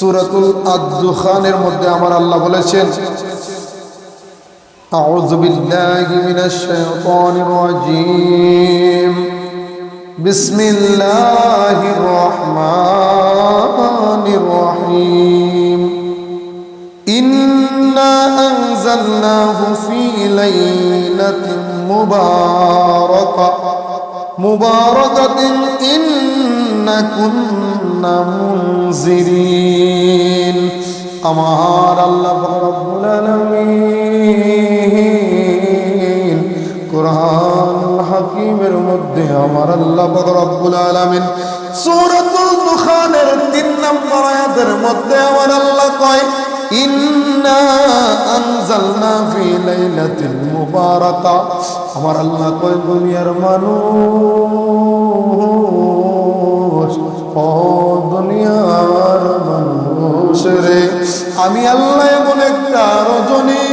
সুরাতুল আদ-দুখানের মধ্যে আমার আল্লাহ বলেছেন أعوذ بالله من الشيطان الرجيم بسم الله الرحمن الرحيم إنا أنزلناه في ليلة مباركة مباركة إنا كنا منذرين আমার আল্লাহ রব্বুল আলামিন কোরআন হাকিমের মধ্যে আমার আল্লাহ রব্বুল আলামিন সূরাতুল দুখানের 3 নম্বর আয়াতের মধ্যে আমার আল্লাহ কয় ইন্না আনজালনা ফি লাইলাতিল মুবারাকা আমার আল্লাহ কয় দুনিয়ার মানুষ দুনিয়ার মানুষ রে, আমি আল্লাহ এমন একটা রজনী,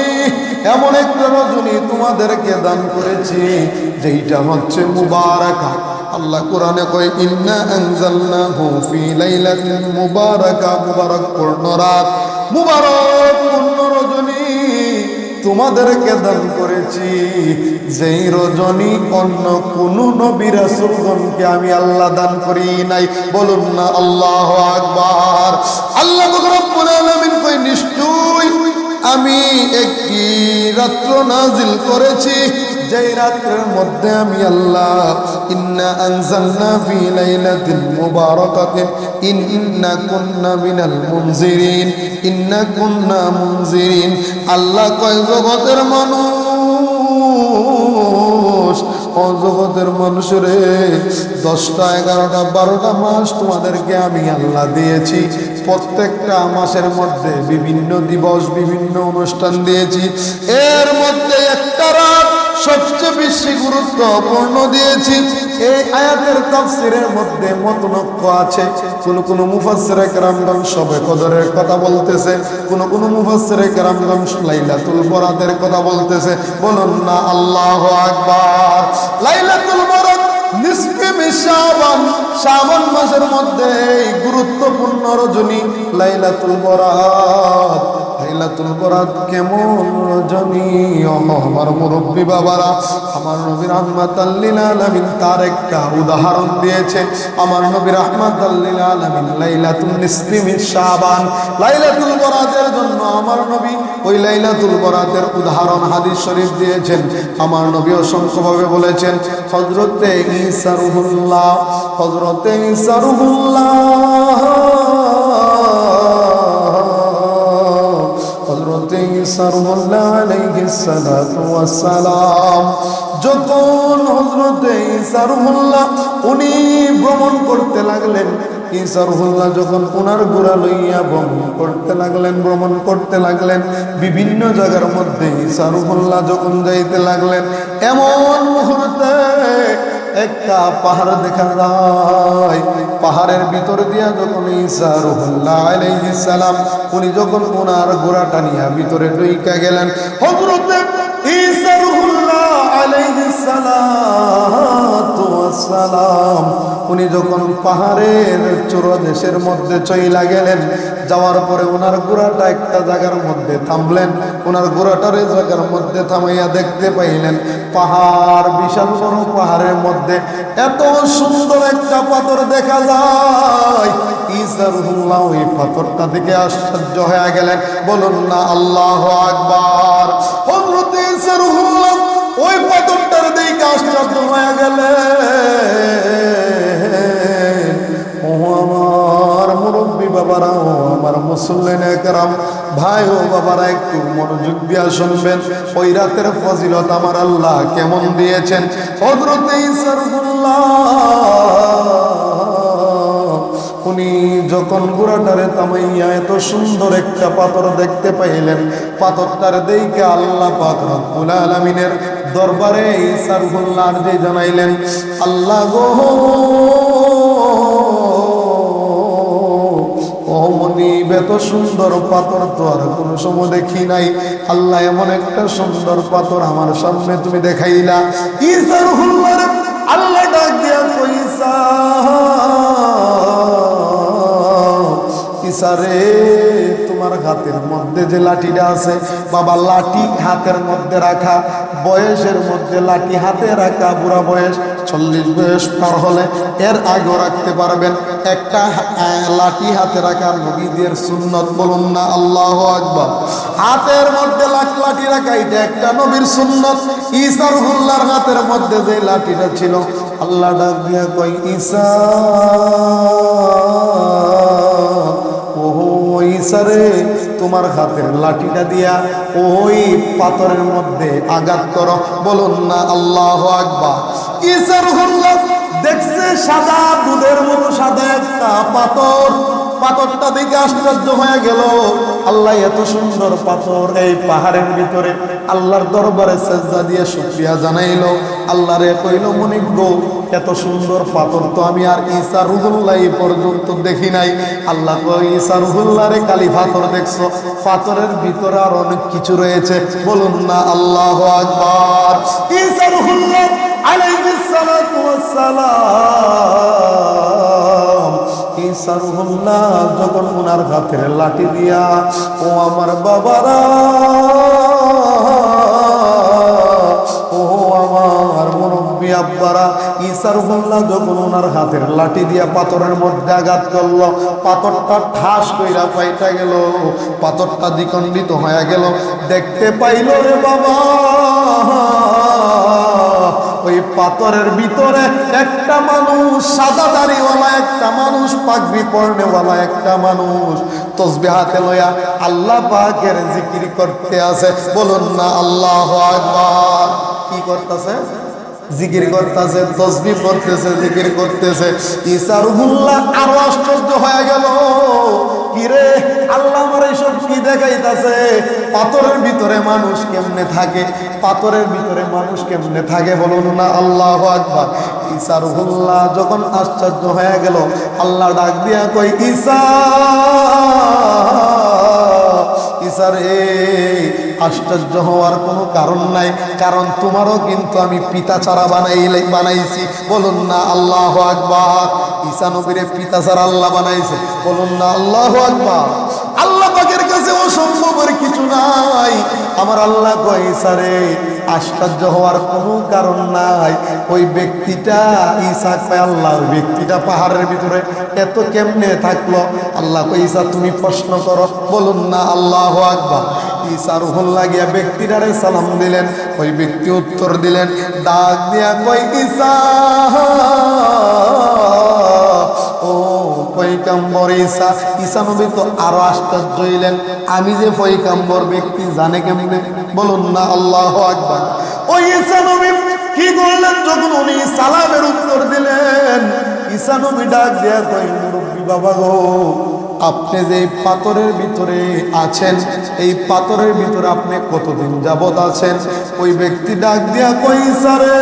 এমন একটা রজনী তোমাদেরকে দান করেছি, যেইটা হচ্ছে মুবারাকা। আল্লাহ কোরআনে কয়, ইন্না আনজালনাহু ফি লাইলাতিন মুবারাকা, মুবারক পূর্ণ রাত। মুবারক পূর্ণ রজনী তোমাদেরকে দান করেছি। যেই রজনী অন্য কোন নবী রাসূলগণকে আমি আল্লাহ দান করি নাই। বলুন না আল্লাহ আকবার। আল্লাহ রব্বুল আলামিন কই নিশ্চয় আমি একটি রাত্র নাজিল করেছি। যেই রাত্রের মধ্যে আমি আল্লাহ, ইন্না আনজালনা ফি লাইলাতিন মুবারাকাতিন ইন্না কুন্না মিনাল মুনজিরিন, ইন্না মুনজিরিন। আল্লাহ কয়, জগতের মানুষ, ও জগতের মানুষরে দশটা, এগারোটা, বারোটা মাস তোমাদেরকে আমি আল্লাহ দিয়েছি। প্রত্যেকটা মাসের মধ্যে বিভিন্ন দিবস, বিভিন্ন অনুষ্ঠান দিয়েছি। এর মধ্যে একটা রাত সবচেয়ে বেশি গুরুত্বপূর্ণ দিয়েছি। এই আয়াতের তাফসিরের মধ্যে মতনক্য আছে। কোন কোন মুফাসসিরে কেরামগণ সবে কদরের কথা বলতেছে, কোন কোন মুফাসসিরে কেরামগণ লাইলাতুল বরাতের কথা বলতেছে। বলুন না আল্লাহু আকবার। লাইলাতুল বরাত শাবান মাসের মধ্যে গুরুত্বপূর্ণ রজনী, লাইলাতুল বরাত। লাইলাতুল বরাত কেমন রজনী? আমার মুরব্বী বাবারা, আমার নবী রাহমাতাল লিল আলামিন তার একটা উদাহরণ দিয়েছে। আমার নবী রাহমাতাল লিল আলামিন লাইলাতুল শাবান লাইলাতুল বরাতের জন্য আমার নবী ওই লাইলাতুল বরাতের উদাহরণ হাদিস শরীফ দিয়েছেন। আমার নবী অসংখ্যভাবে বলেছেন, হযরতে ঈসা ঈসা হজরতে ইসারুল্লাহ আলাইহিস সালাতু যখন হজরতে ইসারুল্লাহ উনি ভ্রমণ করতে লাগলেন ইসারুল্লাহ যখন ওনার গোড়া লইয়া ভ্রমণ করতে লাগলেন, ভ্রমণ করতে লাগলেন, বিভিন্ন জায়গার মধ্যে ইসারুল্লাহ যখন যাইতে লাগলেন, এমন মুহূর্তে একটা পাহাড় দেখা যায়। পাহাড়ের ভিতর দিয়া যখন ঈসা সালাম, উনি যখন ওনার ঘোড়াটা নিয়ে ভিতরে ঢুইকা গেলেন, হযরতে রুহুল্লাহ আলাইহিস সালাতু সালাম উনি যখন পাহাড়ের চূড়াদেশের মধ্যে চইলা গেলেন, যাওয়ার পরে ওনার ঘোড়াটা একটা জায়গার মধ্যে থামলেন, ওনার গোড়াটার জায়গার মধ্যে থামাইয়া দেখতে পাইলেন, পাহাড় বিশাল বড় পাহাড়ের মধ্যে এত সুন্দর একটা পাথর দেখা যায়। ওই পাথরটা আশ্চর্য হয়ে গেলেন, বলুন না আল্লাহ ওই পাথরটার দিকে আশ্চর্য হয়ে গেলেন। আমার একরাম, ভাই ও বাবারা, একটু মনোযোগ দিয়া শুনবেন। ওই রাতের ফজিলত আমার আল্লাহ কেমন দিয়েছেন? উনি যখন গুড়াটারে তামাইয়া এত সুন্দর একটা পাথর দেখতে পাইলেন, পাথরটার দেখে আল্লাহ রব্বুল আলামিনের দরবারে যে জানাইলেন, আল্লাহ গো এত সুন্দর পাথর তো আর কোনো সময় দেখি নাই। আল্লাহ এমন একটা সুন্দর পাথর আমার সামনে তুমি দেখাইলা। হুল্লার আল্লাহ ডাক দিয়া কইসা ইসারে তোমার হাতের মধ্যে যে লাঠিটা আছে, বাবা লাঠি হাতের মধ্যে রাখা, বয়সের মধ্যে লাঠি হাতে রাখা, বুড়া বয়স চল্লিশ বয়স পার হলে এর আগেও রাখতে পারবেন। একটা লাঠি হাতে রাখার নবীদের সুন্নত বলুন না, আল্লাহ আকবার। হাতের মধ্যে লাখ লাঠি রাখা, এটা একটা নবীর সুন্নত। ঈসার হুল্লার হাতের মধ্যে যে লাঠিটা ছিল, আল্লাহ ডাক দিয়া কই ঈসা ঈসারে তোমার হাতের লাঠিটা দিয়া ওই পাথরের মধ্যে আঘাত করো। বলুন না, আল্লাহ হুল্লা দেখছে সাদা দুধের মতো সাদা একটা পাথর। পাথরটা দেখে আশ্চর্য হয়ে গেল। আল্লাহ এত সুন্দর পাথর এই পাহাড়ের ভিতরে। আল্লাহর দরবারে সেজদা দিয়ে শুকরিয়া জানাইলো। আল্লাহ রে কইল মনিক গো, এত সুন্দর পাথর তো আমি আর ঈসা রুহুল্লাহ পর্যন্ত দেখি নাই। আল্লাহ ঈসা রুহুল্লাহ রে কালী পাথর দেখছ। পাথরের ভিতরে আর অনেক কিছু রয়েছে। বলুন না, আল্লাহ আকবার। সালাম। ঈসা রুহুল্লাহ যখন ওনার হাতের লাঠি দিয়া, ও আমার বাবারা যখন ওনার হাতের লাঠি দিয়া পাথরের মধ্যে আঘাত করল। পাথরটা ঠাস কইরা ফাইটা গেল, পাথরটা দ্বিখণ্ডিত হয়ে গেল। দেখতে পাইল রে বাবা ওই পাথরের ভিতরে একটা মানুষ, সাদা দাড়িওয়ালা একটা মানুষ, পাগড়ি পর্নেওয়ালা একটা মানুষ। তসবি হাতে লয়া আল্লাহ পাকের জিকির করতে আছে বলুন না, আল্লাহ আকবার। কি করতেছে? জিকির করতেছে তসবি করতেছে জিকির করতেছে। ঈসা রুহুল্লাহ আরও আশ্চর্য হয়ে গেল। দেখাইতাছে, পাথরের ভিতরে মানুষ কেমনে থাকে? পাথরের ভিতরে মানুষ কেমনে থাকে বলুন না? আল্লাহ আকবার। ঈসা রুহুল্লাহ যখন আশ্চর্য হয়ে গেল, আল্লাহ ডাক দিয়া কই ঈসা ঈসার এ আশ্চর্য হওয়ার কোনো কারণ নাই। কারণ তোমারও কিন্তু আমি পিতা ছাড়া বানাইলে বানাইছি। বলুন না আল্লাহ আকবার। ঈসা নবীরে পিতা ছাড়া আল্লাহ বানাইছে। বলুন না আল্লাহ আকবার আল্লাহ পাকের কাছে অসম্ভবের কিছু নাই। আমার আল্লাহ কইসারে আশ্চর্য হওয়ার কোনো কারণ নাই। ওই ব্যক্তিটা ঈসা কয়, আল্লাহর ব্যক্তিটা পাহাড়ের ভিতরে এত কেমনে থাকল? আল্লাহ কই ঈসা, তুমি প্রশ্ন করো। বলুন না, আল্লাহ আকবার। ঈসা রুহুল লাগিয়া ব্যক্তিটারে সালাম দিলেন। ওই ব্যক্তি উত্তর দিলেন ডাক দিয়া ঈসা ও পৈকাম্বর ঈসা ঈসা নবী তো আরও আশ্চর্য হইলেন। আমি যে পৈকাম্বর ব্যক্তি জানে কেমনে? বলুন না, আল্লাহ আকবার। ওই ঈসা নবী, কি করলেন যখন উনি সালামের উত্তর দিলেন? ঈসা নবী ডাক দেয়া কই মুরব্বী বাবা গো, আপনি যে পাথরের ভিতরে আছেন, এই পাথরের ভিতরে আপনি কতদিন যাবত আছেন? ওই ব্যক্তি ডাক দিয়া কই সারে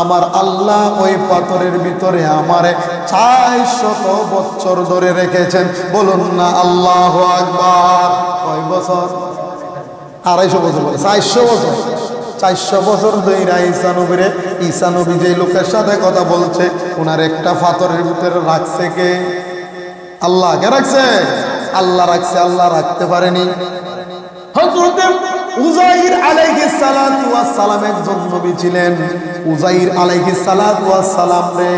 আমার আল্লাহ ওই পাথরের ভিতরে আমারে চার শত বছর ধরে রেখেছেন। বলুন না আল্লাহ আকবার। কয় বছর? আড়াইশো বছর বলে, চারশো বছর। চারশো বছর ধরে ঈসা নবীরে, ঈসা নবী যে লোকের সাথে কথা বলছে ওনার একটা পাথরের ভিতরে রাখছে কে? আল্লাহ কে রাখছে? আল্লাহ রাখছে, আল্লাহ রাখতে পারেনি। হযরতে উজাইর আলাইহিস সালাতু ওয়াস সালাম একজন নবী ছিলেন। উজাইর আলাইহিস সালাতু ওয়াস সালাম রে,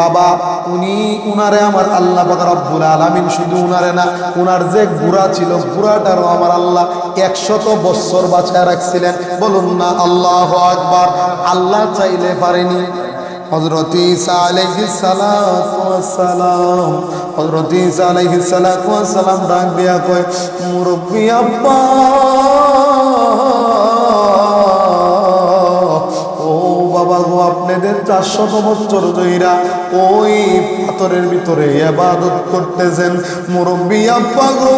বাবা, উনি উনারে আমার আল্লাহ পাক রব্বুল আলামিন, শুধু উনারে না, উনার যে গুড়া ছিল, গুড়াটারও আমার আল্লাহ একশত বছর বাঁচায় রাখছিলেন। বলুন না, আল্লাহ আকবার। আল্লাহ চাইলে পারেনি। হজরত ঈসা আলাইহিস সালাতু ওয়াস সালাম হজরত ঈসা আলাইহিস সালাতু ওয়াস সালাম ডাক দিয়া কয়, মুরব্বি আব্বা আপনাদের চারশত বছর জয়ীরা। ওই পাথরের ভিতরে আবাদত করতেছেন মুরব্বী আব্বা গো।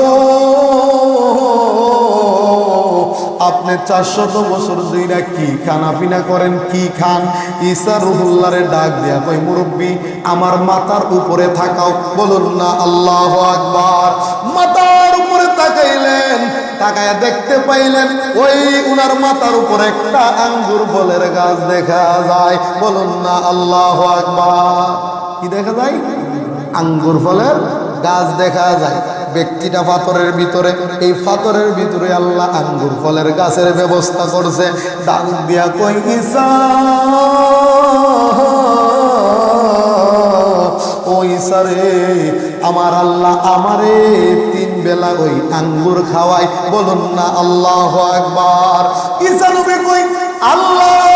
আপনি চারশত বছর দুইরা কি খানা? পিনা করেন কি খান? ঈসা রুহুল্লারে ডাক দেয়া কই মুরব্বী, আমার মাথার উপরে থাকাও। বলুন না, আল্লাহ আকবার। মাথার উপরে তাকাইলেন, তাকায় দেখতে পাইলেন ওই উনার মাথার উপরে একটা আঙ্গুর ফলের গাছ দেখা যায়। বলুন না, আল্লাহ আকবার। দেখা যায়? আঙ্গুর ফলের গাছ দেখা যায়। ব্যক্তিটা পাথরের ভিতরে, এই পাথরের ভিতরে আল্লাহ আঙ্গুর ফলের গাছের ব্যবস্থা করছে। ডাক দিয়া কই রে, আমার আল্লাহ আমারে তিন বেলা ওই আঙ্গুর খাওয়াই বলুন না আল্লাহ একবার ঈসা নবী কই আল্লাহ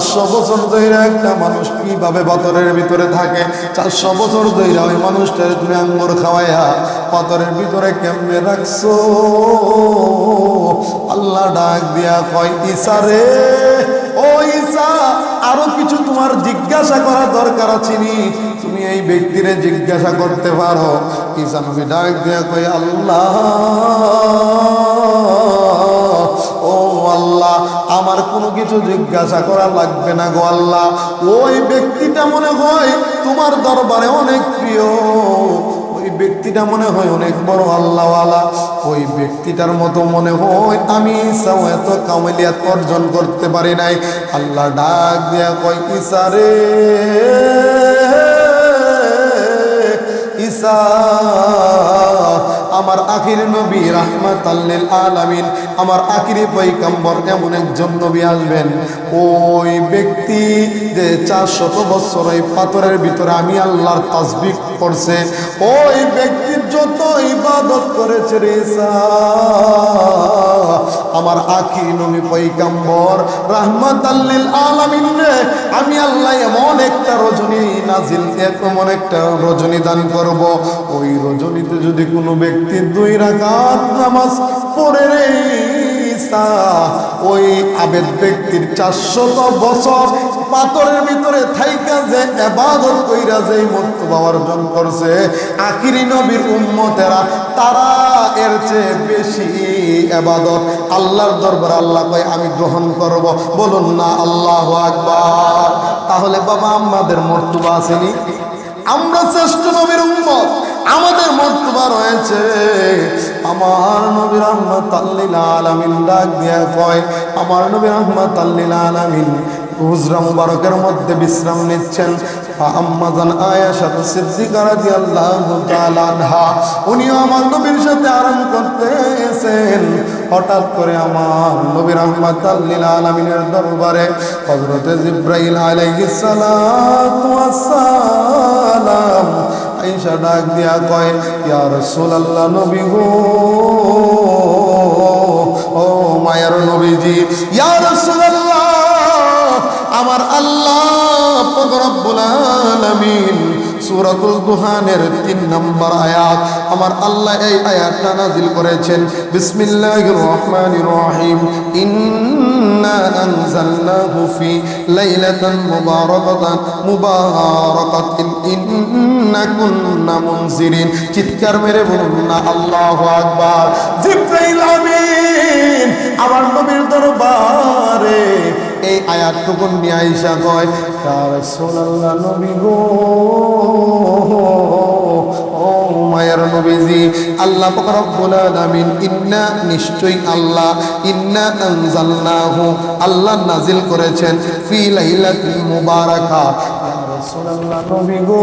চারশো বছর ধরে একটা মানুষ কীভাবে পাথরের ভিতরে থাকে? চারশো বছর ধরে ওই মানুষটার তুমি আঙ্গুর খাওয়াইয়া পাথরের ভিতরে কেমনে রাখছো? আল্লাহ ডাক দিয়া কয় ইসা রে, ও ঈসা, আরও কিছু তোমার জিজ্ঞাসা করার দরকার আছে নি? তুমি এই ব্যক্তিরে জিজ্ঞাসা করতে পারো। ঈসা নবী ডাক দিয়া কয়, আল্লাহ কোনো কিছু জিজ্ঞাসা করা লাগবে না গো আল্লাহ। ওই ব্যক্তিটা মনে হয় তোমার দরবারে অনেক প্রিয়। ওই ব্যক্তিটা মনে হয় অনেক বড় আল্লাহওয়ালা। ওই ব্যক্তিটার মতো মনে হয় আমি ইসাও এত কামালিয়াত অর্জন করতে পারি নাই। আল্লাহ ডাক দিয়া কয় ইসারে আখির নবী রাহমাত আল্লিল আলামিন। আমার আখিরি পৈকাম্বর এমন একজন নবী আসবেন, ওই ব্যক্তি যে চার শত বছর ওই পাথরের ভিতরে আমি আল্লাহর তাসবিক করছে ওই ব্যক্তির যত ইবাদত করেছে রে ঈসা আমার আখি নবী পৈকাম্বর রাহমাত আল্লিল আলামিন রে, আমি আল্লাহ এমন একটা রজনী নাজিল এমন একটা রজনী দান করব। ওই রজনীতে যদি কোনো ব্যক্তি দুই রাকাত নামাজ পড়ে রে ওই আবেদ ব্যক্তির চারশত বছর পাথরের ভিতরে থাইকা যে এবাদত কইরা যে করছে নবীর উম্মতেরা তারা এর চেয়ে বেশি এবাদত। আল্লাহর দরবার আল্লাহ কয়, আমি গ্রহণ করব। বলুন না, আল্লাহ আকবার। তাহলে বাবা, আমাদের মর্তবা আসেনি? আমরা শ্রেষ্ঠ নবীর উম্মত, আমাদের মর্তবা রয়েছে। আমার নবীর আহমদ আল্লিল আলামিন ডাক দিয়া কয়, আমার নবীর আহমদ আল্লিল আলামিন হুজরা মুবারকের মধ্যে বিশ্রাম নিচ্ছেন। আম্মাজান আয়াশা সিদ্দিকা রাদিয়াল্লাহু তাআলা আনহা, উনিও আমার নবীর সাথে আরাম করতেছেন। হঠাৎ করে আমার নবীর আহমদ আল্লিল আলামিনের দরবারে হযরত জিব্রাইল আলাইহিস সালাতু ওয়াস সালাম আয়েশা ডাক দিয়া কয়, ইয়া রাসূলুল্লাহ নবী গো, ও মায়ের নবীজি, ইয়া রাসূলুল্লাহ পাক রব্বুল আলামিন, সূরাতুল দুহানের 3 নম্বর আমার আল্লাহ রহিম। ইন্না চিৎকার মেরে বলুন, না, আল্লাহু আমার নবীর দরবারে এই আয়াতটুকু নিয়ে আইসা কয়, ইয়া রাসূলুল্লাহ নবী গো মায়ের নবীজি, আল্লাহ রব্বুল আলামিন, ইন্না আল্লাহ, ইন্না আনজালনাহু, আল্লাহ নাজিল করেছেন, ফি লাইলাতিল মুবারাকা। নবী গো,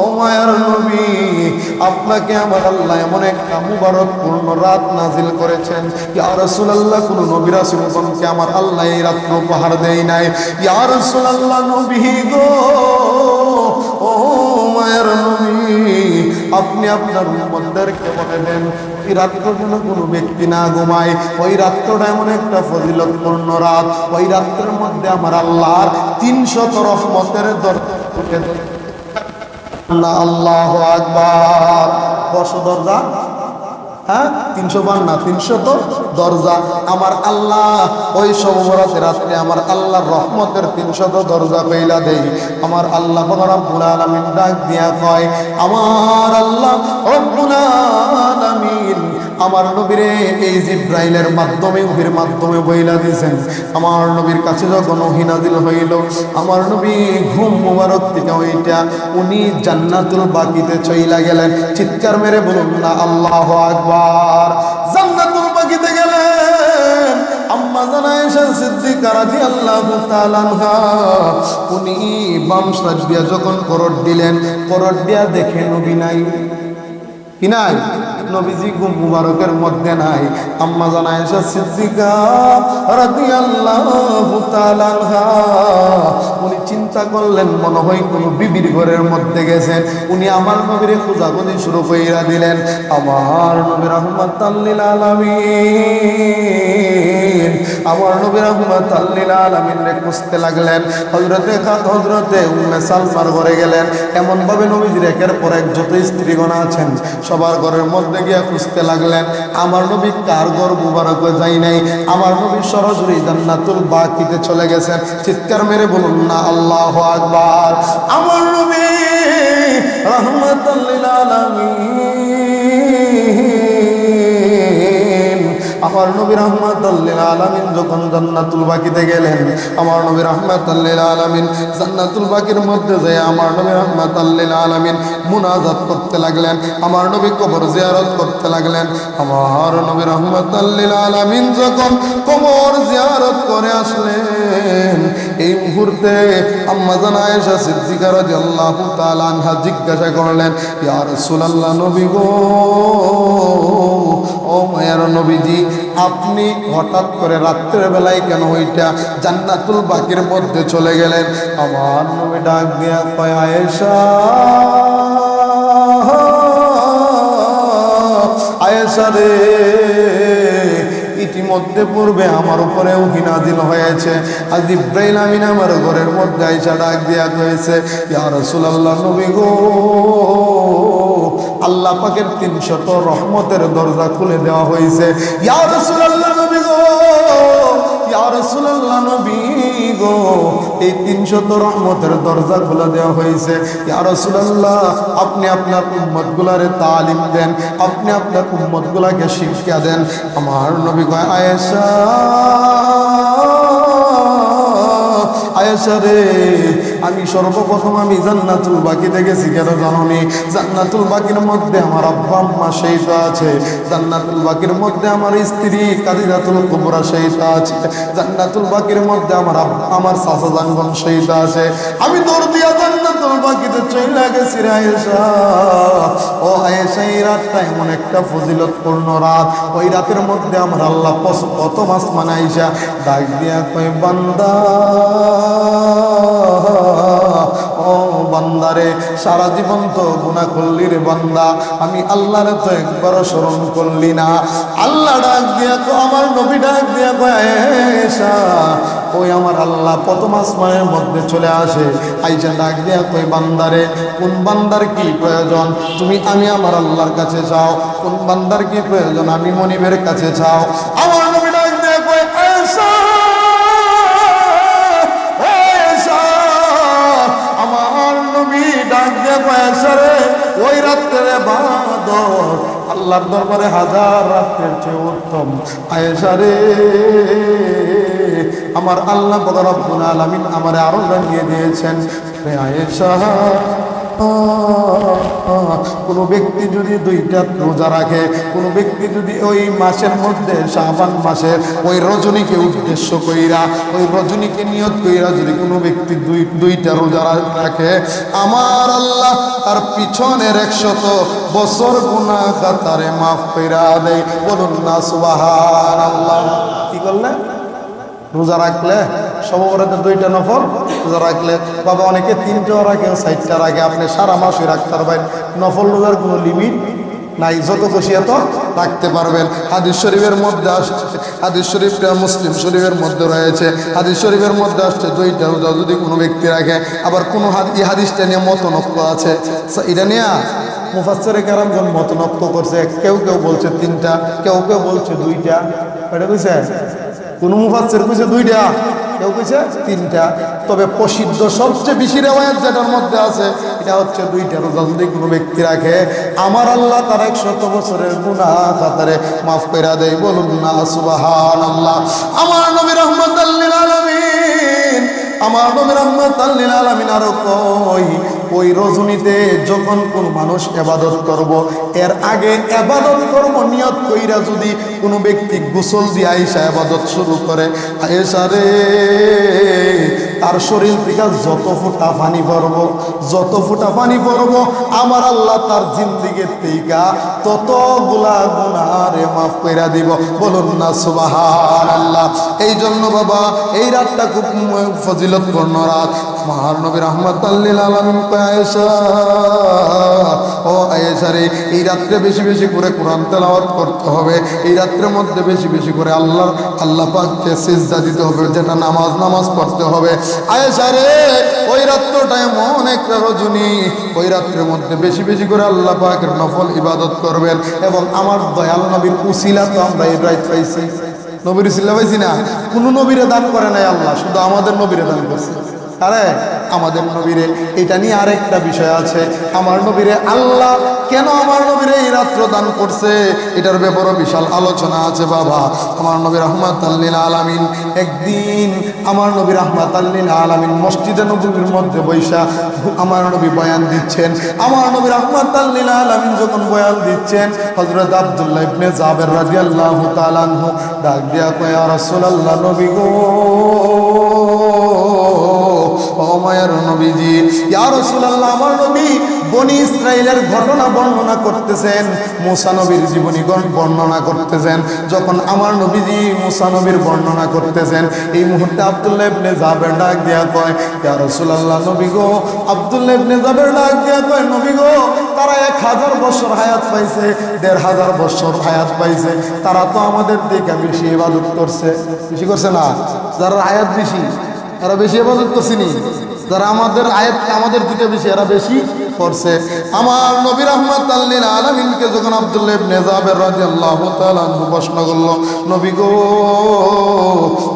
ও মায়ের আপনাকে আমার আল্লাহ এমন একটা মুবারক পূর্ণ রাত নাজিল করেছেন। ইয়া রাসূলুল্লাহ, কোন নবী রাসূলগণকে আমার আল্লাহ এই রাত্র উপহার দেয় নাই। ইয়া রাসূলুল্লাহ, নবী গো, ও মায়ের আপনি আপনার উম্মতদেরকে বলে দেন, এই রাত্র যেন কোনো ব্যক্তি না ঘুমায়। ওই রাত্রটা এমন একটা ফজিলতপূর্ণ রাত। ওই রাত্রের মধ্যে আমার আল্লাহর তিনশত রহমতের দরজা না আল্লাহ আকবার। বসো দরজা। হ্যাঁ? তিনশো তিনশো তো দরজা। আমার আল্লাহ, ওই রাত্রে আমার রহমতের তিনশত দরজা কইলা দেই। আমার আল্লাহ ডাক দিয়া কয়, আমার আল্লাহ আমার নবীরে এই জিব্রাইলের মাধ্যমে ওহির মাধ্যমে বইলা দিয়েছেন। আমার নবীর কাছে যখন ওহি নাজিল হইল, আমার নবী ঘুম মুবারক থেকে ওইটা উনি জান্নাতুল বাকিতে চইলা গেলেন। চিৎকার মেরে বলুন না, আল্লাহ আকবার। ঘর জান্নাতুল বাগিতে গেলেন। আম্মা জানায়েশা সিদ্দিকা রাদিয়াল্লাহু তাআলা উনি বাম সাজদিয়া যখন করড দিলেন করড দিয়া দেখে নবী নাই। কি নাই? নবীজি গুম মুবারকের মধ্যে নাই। আম্মা জানা এসা সিদ্দিকা রাদিয়াল্লাহু তাআলা উনি চিন্তা করলেন, মনে হয় কোনো বিবির ঘরের মধ্যে গেছেন। উনি আমার নবীরে খোঁজাখুঁজি শুরু কইরা দিলেন, আমার নবী রাহমাতাল লিল আলামিন। আমার নবী রাহমাতাল লিল আলামিন রে খুঁজতে লাগলেন। হযরতে হযরতে উম্মে সালমার ঘরে গেলেন। এমন ভাবে নবীজির একের পর এক যত স্ত্রীগণ আছেন, সবার ঘরের মধ্যে গিয়া খুঁজতে লাগলেন, আমার নবী কার ঘর মুবারক যাই নাই? আমার নবী সরাসরি জান্নাতুল বাকিতে চলে গেছেন। চিৎকার মেরে বলুন, না, আল্লাহ আকবার। আমার নবী রহমতুল আলামিন আমার নবী রহমাতাল্লিল আলমিন যখন জান্নাতুল বাকিতে গেলেন, আমার নবী রহমাতাল্লিল আলমিন জান্নাতুল বাকির মধ্যে যায় আমার নবী রহমাতাল্লিল আলমিন মুনাজাত করতে লাগলেন, আমার নবী কবর জিয়ারত করতে লাগলেন। আমার নবী রহমাতাল্লিল আলমিন যখন কবর জিয়ারত করে আসলেন এই মুহূর্তে আম্মা আয়েশা সিদ্দিকা রাদিয়াল্লাহু তাআলা জিজ্ঞাসা করলেন, ইয়া রাসূলুল্লাহ নবী গো, ও মায়ার নবীজি, আপনি হঠাৎ করে রাত্রের বেলায় কেন ওইটা জান্নাতুল বাকির মধ্যে চলে গেলেন? আমার নবী ডাক দিয়া কয় আয়েশা আয়েশা রে ইতিমধ্যে পূর্বে আমার উপরে উহিনাদিন হয়েছে। আজ ইব্রাহিম আমিন আমার ঘরের মধ্যে আইসা ডাক দিয়া হয়েছে ইয়ার রাসূলুল্লাহ, নবী গো, আল্লাহ পাকের তিনশত রহমতের দরজা খুলে দেওয়া হয়েছে। ইয়ার রাসূলুল্লাহ, নবী গো ইয়ার রাসূলুল্লাহ, নবী গো, এই তিনশত রহমতের দরজা খুলে দেওয়া হয়েছে। রাসূলুল্লাহ, আপনি আপনার উম্মতগুলারে তালিম দেন, আপনি আপনার উম্মতগুলাকে শিক্ষা দেন। আমার নবী কয়, আয়েশা আয়েশা রে আমি সর্বপ্রথম আমি জান্নাতুল বাকিতে গেছি কেন জাননি? জান্নাতুল বাকির মধ্যে আমার আব্বা আম্মা সেইটা আছে। জান্নাতুল বাকির মধ্যে আমার স্ত্রী কাদিজাতুল কুবরা সেইটা আছে। জান্নাতুল বাকির মধ্যে আমার আমার চাচা জানগন সেইটা আছে। আমি দৌড় দিয়া জান্নাতুল বাকিতে চলে গেছি আয়েশা। ও আয়েশা, এই রাতটা এমন একটা ফজিলতপূর্ণ রাত। ওই রাতের মধ্যে আমার আল্লাহ কত প্রথম আসমান আইসা ডাক দিয়া কয়, বান্দা! ও বান্দারে, সারা জীবন তো গুণা করলি রে বান্দা। আমি আল্লাহরে তো একবারও স্মরণ করলি না। আল্লাহ ডাক দিয়া তো আমার নবী ডাক দিয়া আয়েশা ওই আমার আল্লাহ, প্রথম আসমানের মধ্যে চলে আসে। আইসা ডাক দিয়া কই, বান্দারে, কোন বান্দার কি প্রয়োজন? তুমি, আমি আমার আল্লাহর কাছে চাও কোন বান্দার কি প্রয়োজন? আমি মনিবের কাছে চাও আমার আল্লাহর দরবারে হাজার রাত্রের চেয়ে উত্তম। আয়েশা রে, আমার আল্লাহ রব্বুল আলামিন আমারে আরও জানিয়ে দিয়েছেন। আয়েশা কোনো ব্যক্তি যদি দুইটা রোজা রাখে, কোনো ব্যক্তি যদি ওই মাসের মধ্যে, শাবান মাসের ওই রজনীকে উদ্দেশ্য কইরা, ওই রজনীকে নিয়ত কইরা যদি কোনো ব্যক্তি দুই, দুইটা রোজা রাখে, আমার আল্লাহ তার পিছনের একশত বছর গুণা খাতারে মাফ কইরা দেয়। বলুন না সুবাহান আল্লাহ কি করলে? রোজা রাখলে? সমবরাতে দুইটা নফল রোজা রাখলে বাবা অনেকে তিনটাও রাখে সাইডটা রাখে আপনি সারা মাসই রাখতে পারবেন। নফল রোজার কোনো লিমিট নাই, যত খুশি এত রাখতে পারবেন। হাদিস শরীফের মধ্যে আসছে, হাদিস শরীফটা মুসলিম শরীফের মধ্যে রয়েছে। হাদিস শরীফের মধ্যে আসছে দুইটা রোজা যদি কোনো ব্যক্তি রাখে, আবার কোনো এই হাদিসটা নিয়ে মতনক্য আছে। এটা নিয়ে মুফাসরে কারামজন মতনক্য করছে, কেউ কেউ বলছে তিনটা, কেউ কেউ বলছে দুইটা। এটা বুঝছে কোনো মুফাসসির কইছে দুইটা? কেউ কইছে তিনটা। তবে প্রসিদ্ধ সবচেয়ে বেশি রেওয়ায়ত যেটার মধ্যে আছে, এটা হচ্ছে দুইটা রোজা যদি কোনো ব্যক্তি রাখে, আমার আল্লাহ তার একশত বছরের গুণা খাতারে মাফ করে দেয়, বলুন না, সুবহানাল্লাহ। আমার নবী রহমত আল্লাহ আমার নবী রাহমাতাল লিল আলামিন আরও কই, ওই রজনীতে যখন কোন মানুষ এবাদত করব, এর আগে এবাদত করব, নিয়ত কইরা যদি কোনো ব্যক্তি গোসল দিয়ে আইসা এবাদত শুরু করে, আয়েশা রে, তার শরীর থেকে যত ফুটা পানি পড়ব, যত ফুটা পানি পড়ব, আমার আল্লাহ তার জিন্দিগির থেকে ততগুলা গুনারে মাফ কইরা দিব। বলুন না সুবাহান আল্লাহ এই জন্য বাবা, এই রাতটা খুব ফজিলতপূর্ণ রাত। আলমিন আয়েশা, ও এই রাত্রে বেশি বেশি করে কোরআন তেলাওয়াত করতে হবে। এই রাত্রের মধ্যে বেশি বেশি করে আল্লাহ আল্লাহ পাককে সিজদা দিতে হবে, যেটা নামাজ নামাজ পড়তে হবে। আয়েশা রে, ওই রাত্রটা এমন একটা রজনী, ওই রাত্রের মধ্যে বেশি বেশি করে আল্লাহ পাকের নফল ইবাদত করবেন এবং আমার দয়াল নবীর উসিলা তো আমরা এই রাইট পাইছি। নবীর উসিলা পাইছি না? কোনো নবীরে দান করে নাই আল্লাহ, শুধু আমাদের নবীরে দান করছে। আরে, আমাদের নবীরে, এটা নিয়ে আরেকটা বিষয় আছে। আমার নবীরে আল্লাহ কেন আমার নবীরে এই রাত্র দান করছে? এটার ব্যাপারে বিশাল আলোচনা আছে বাবা। আমার নবী রহমাত আল্লিল আলামিন একদিন আমার নবী রহমাত আল্লিল আলামিন মসজিদে নবীর মধ্যে বৈশা আমার নবী বয়ান দিচ্ছেন। আমার নবী রহমাত আল্লিল আলামিন যখন বয়ান দিচ্ছেন, হযরত আব্দুল্লাহ ইবনে জাবের রাদিয়াল্লাহু তাআলা ডাক দিয়া কয় রাসূলুল্লাহ, নবী গো। ও নবীজি। ইয়া রাসূলুল্লাহ, আমার নবী বনি ইসরাইলের ঘটনা বর্ণনা করতেছেন, মুসা নবীর জীবনী বর্ণনা করতেছেন। যখন আমার নবীজি মুসা নবীর বর্ণনা করতেছেন, এই মুহূর্তে আব্দুল্লাহ ইবনে জাবের ডাক দিয়া কয়, ইয়া রাসূলুল্লাহ, নবী গো, আব্দুল্লাহ ইবনে জাবের ডাক দিয়া কয়, নবী গো, তারা এক হাজার বছর হায়াত পাইছে, দেড় হাজার বছর হায়াত পাইছে, তারা তো আমাদের দিকে বেশি ইবাদত করছে। বেশি করছে না? যারা হায়াত বেশি। এরা বেশি ইবাদত করছিনি। যারা আমাদের আয়াত, আমাদের দিকে বেশি, এরা বেশি করছে। আমার নবী রহমত আল্লিল আলমিনকে যখন আব্দুল্লাহ ইবনে জাবের রাদিয়াল্লাহু তাআলা প্রশ্ন করল, নবী গো,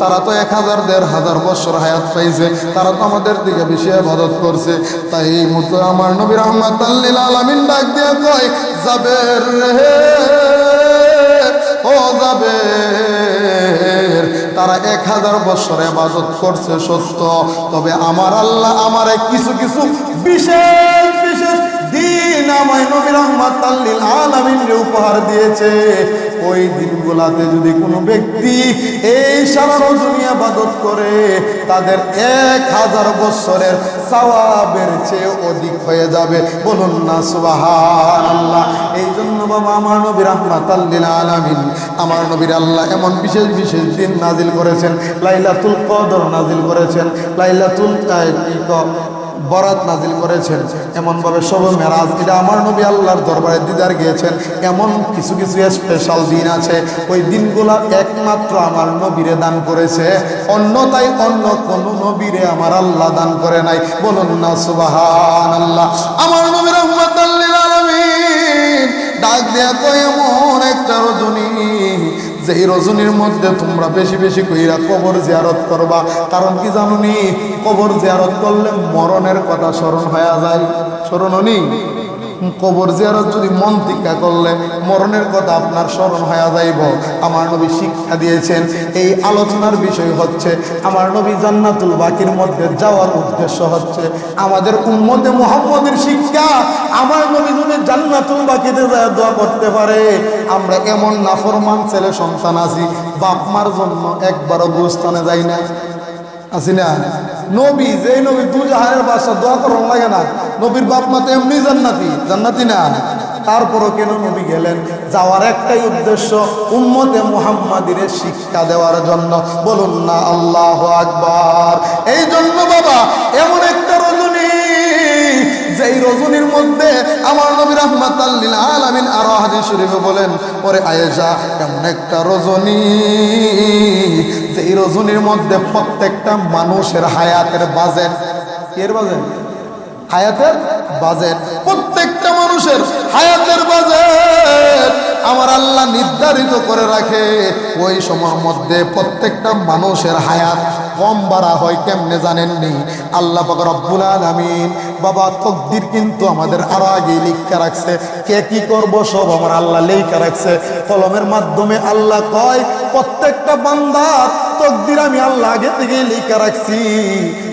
তারা তো এক হাজার, দেড় হাজার বছর হায়াত পাইছে, তারা তো আমাদের দিকে বেশি ইবাদত করছে। তাই এই মতো আমার নবীর আহমদ আল্লিল আলমিন ডাক দিয়ে কয়, জাবের রে, ও জাবের তারা এক হাজার বছর আবাদত করছে, সত্য। তবে আমার আল্লাহ আমার কিছু কিছু বিশেষ বিশেষ দিন নবী রহমাত আল্লিল আলামিনকে উপহার দিয়েছে। ওই দিনগুলাতে যদি কোনো ব্যক্তি এই সারা রজনী আবাদত করে, তাদের এক হাজার বছরের সওয়াবের চেয়ে অধিক হয়ে যাবে। বলুন না সুবাহান আল্লাহ এই জন্য বাবা, আমার নবী রহমাত আল্লিল আলামিন, আমার নবীর আল্লাহ এমন বিশেষ বিশেষ দিন নাজিল করেছেন। লাইলাতুল কদর নাজিল করেছেন। লাইলাতুল বরাত নাজিল করেছেন। এমনভাবে সব মেরাজ, এটা আমার নবী আল্লাহর দরবারে দিদার গিয়েছেন। এমন কিছু কিছু স্পেশাল দিন আছে। ওই দিনগুলো একমাত্র আমার নবীরে দান করেছে। অন্যতাই অন্য কোন নবীরে আমার আল্লাহ দান করে নাই। বলুন না সুবাহান আল্লাহ আমার নবীর ডাক দেয়া কয় এমন একটা রজনী। যে এই রজনীর মধ্যে তোমরা বেশি বেশি কইরা কবর জিয়ারত করবা। কারণ কি জানো নি? কবর জিয়ারত করলে মরণের কথা স্মরণ হয়ে যায়। স্মরণ কবর জিয়ারত যদি মন টিকা করলে মরণের কথা আপনার স্মরণ হয়ে যাইব। আমার নবী শিক্ষা দিয়েছেন, এই আলোচনার বিষয় হচ্ছে আমার নবী জান্নাতুল বাকির মধ্যে যাওয়ার উদ্দেশ্য হচ্ছে আমাদের উম্মতে মোহাম্মদের শিক্ষা। আমার নবী যদি জান্নাতুল বাকিতে যায়, দোয়া করতে পারে। আমরা এমন নাফরমান ছেলে সন্তান আছি, বাপ মার জন্য একবারও গুস্থানে যাই না আছি না। নবী যে নবী দু জাহানের বাসা দোয়া করুন লাগে না, নবীর বাপ মা তো এমনি জান্নাতি জান্নাতি না। তারপরও কেন নবী গেলেন? যাওয়ার একটাই উদ্দেশ্য, উম্মতে মুহাম্মাদিরে শিক্ষা দেওয়ার জন্য। বলুন না, আল্লাহ আকবার। এই জন্য বাবা, এমন একটা রজনী যেই রজনীর মধ্যে আমার নবী রহমাত আল্লিল আলামিন আর হাদিস শরীফে বলেন পরে আয়েশা, এমন একটা রজনী। যেই রজনীর মধ্যে প্রত্যেকটা মানুষের হায়াতের বাজেট এর বাজেট? হায়াতের বাজেট। প্রত্যেকটা মানুষের হায়াতের বাজেট আমার আল্লাহ নির্ধারিত করে রাখে। ওই সময়ের মধ্যে প্রত্যেকটা মানুষের হায়াত কম বাড়া হয় কেমনে জানেননি? আল্লাহ পাক রব্বুল আলামিন বাবা তকদির কিন্তু আমাদের আরও আগে লিখা রাখছে। কে কি করব সব আমার আল্লাহ লেখা রাখছে। কলমের মাধ্যমে আল্লাহ কয়, প্রত্যেকটা বান্দার তকদির আমি আল্লাহ আগে থেকে লিখে রাখছি।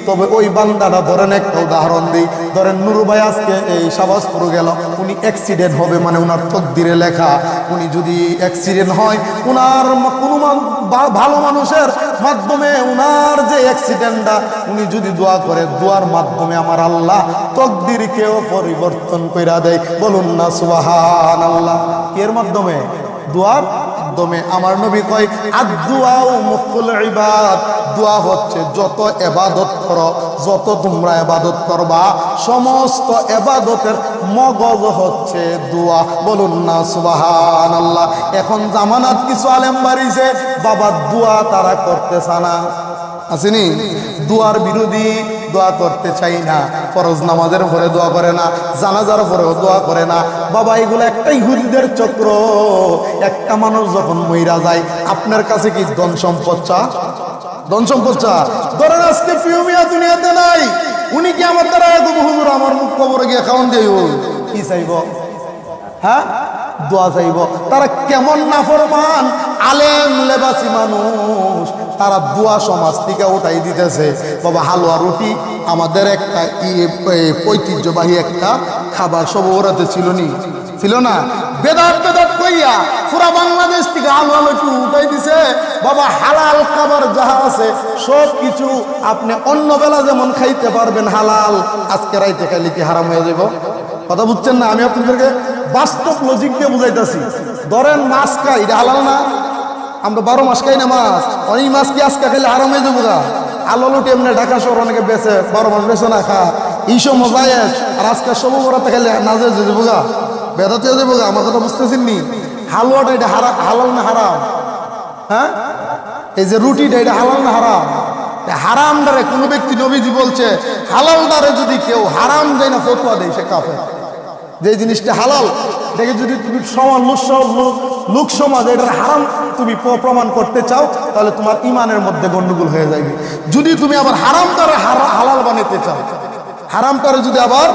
তবে ওই বান্দাটা ধরেন একটা উদাহরণ দিই। ধরেন নুরু ভাই আজকে এই সাবাসপুর গেল। উনি অ্যাক্সিডেন্ট হবে মানে উনার তকদিরে লেখা। উনি যদি অ্যাক্সিডেন্ট হয়, উনার ম- কোনো ভালো মানুষের মাধ্যমে উনার যে অ্যাক্সিডেন্টটা উনি যদি দোয়া করে, দোয়ার মাধ্যমে আমার আল্লাহ তকদিরকেও পরিবর্তন কইরা দেয়। বলুন না সুবাহান আল্লাহ এর মাধ্যমে? দোয়ার মাধ্যমে আমার নবী কয় আদুয়াও মুকুল ইবাদ। দোয়া হচ্ছে, যত এবাদত করো, যত তোমরা এবাদত করবা, সমস্ত এবাদতের মগজ হচ্ছে দোয়া। বলুন না সুবাহান আল্লাহ এখন জামানাত কিছু আলেম বাড়িছে বাবা দোয়া তারা করতেছে না। আসেনি? দোয়ার বিরোধী দোয়া করতে চাই না। ফরজ নামাজের পরে দোয়া করে না, জানাজার পরেও দোয়া করে না। বাবা, এগুলো একটা ইহুদিদের চক্র। একটা মানুষ যখন মহিরা যায়, আপনার কাছে কি ধন সম্পদ চা ধন সম্পদ চা ধরেন আজকে ফিউমিয়া দুনিয়াতে নাই, উনি কি আমার দ্বারা হুজুর আমার মুখ কবরে গিয়ে খাওয়ান দিয়ে কি চাইব? হ্যাঁ? দোয়া চাইব। তারা কেমন নাফরমান, আলেম, লেবাসি মানুষ। তারা দোয়া সমাজ থেকে উঠাই দিতেছে। বাবা, হালুয়া রুটি আমাদের একটা ঐতিহ্যবাহী একটা খাবার। সব ওরাতে ছিল নি? ছিল না? বেদাত বেদাত কইয়া পুরা বাংলাদেশ থেকে আলু আলু একটু উঠাই দিছে। বাবা, হালাল খাবার যাহা আছে, সব কিছু আপনি অন্য বেলা যেমন খাইতে পারবেন হালাল, আজকে রাইতে খাইলে কি হারাম হয়ে যাব কথা বুঝছেন না? আমি আপনাদেরকে বাস্তব লজিক দিয়ে বুঝাইতেছি। ধরেন মাছ খাই এটা হালাল না? আমরা বারো মাস খাই না মাছ। অনেক মাছ কি আজকে খাইলে হারাম হয়ে যাব গা? আলো লুটি এমনি ঢাকা শহর অনেকে বেছে বারো মাস বেছে না খা। এই সব মজায় আর আজকে সব বরাতে খাইলে না যে যাব গা। বেদাতে যাব গা, আমার কথা বুঝতেছেন নি। হালুয়াটা এটা হারা হালাল না হারাম? হ্যাঁ? এই যে রুটিটা এটা হালাল না হারাম? হারাম দ্বারে কোনো ব্যক্তি নবীজি বলছে, হালাল দ্বারে যদি কেউ হারাম দেয় না ফতুয়া দেয়, সে কাফে যে জিনিসটা হালাল, দেখে যদি তুমি সমান লোক সমাজ, এটার হারাম তুমি প্রমাণ করতে চাও, তাহলে তোমার ইমানের মধ্যে গন্ডগোল হয়ে যাবে যদি তুমি আবার হারাম দ্বারা হারা- হালাল বানাইতে চাও হারাম করে যদি আবার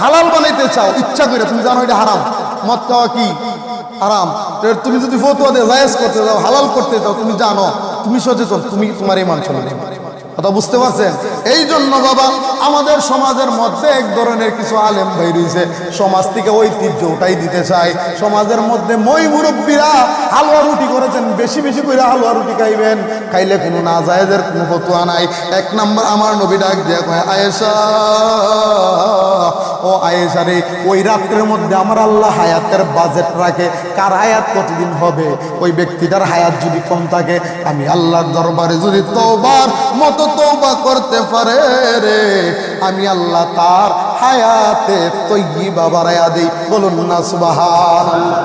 হালাল বানাইতে চাও, ইচ্ছা করে তুমি জানো এটা হারাম, মদ খাওয়া কি হারাম? তুমি যদি ফতুয়া দিয়ে জায়েজ করতে চাও, হালাল করতে চাও, তুমি জানো, তুমি সচেতন, তুমি তোমার ইমান চলে কথা বুঝতে পারছেন? এই জন্য বাবা, আমাদের সমাজের মধ্যে এক ধরনের কিছু আলেম ভাই রয়েছে। সমাজ থেকে ঐতিহ্য ওটাই দিতে চায়। সমাজের মধ্যে মই মুরব্বীরা হালুয়া রুটি করেছেন, বেশি বেশি করে হালুয়া রুটি খাইবেন। খাইলে কোনো না জায়েজের কোনো ফতুয়া নাই। এক নাম্বার আমার নবী ডাক দিয়ে কয়, আয়েশা, ও আয়েশা রে, ওই রাত্রের মধ্যে আমার আল্লাহ হায়াতের বাজেট রাখে। কার হায়াত কতদিন হবে? ওই ব্যক্তিটার হায়াত যদি কম থাকে, আমি আল্লাহর দরবারে যদি তওবার, মতো তওবা করতে পারে রে। আমি আল্লাহ তার হায়াতে তৈরি বাড়াইয়া দিই। বলুন না সুবহানাল্লাহ।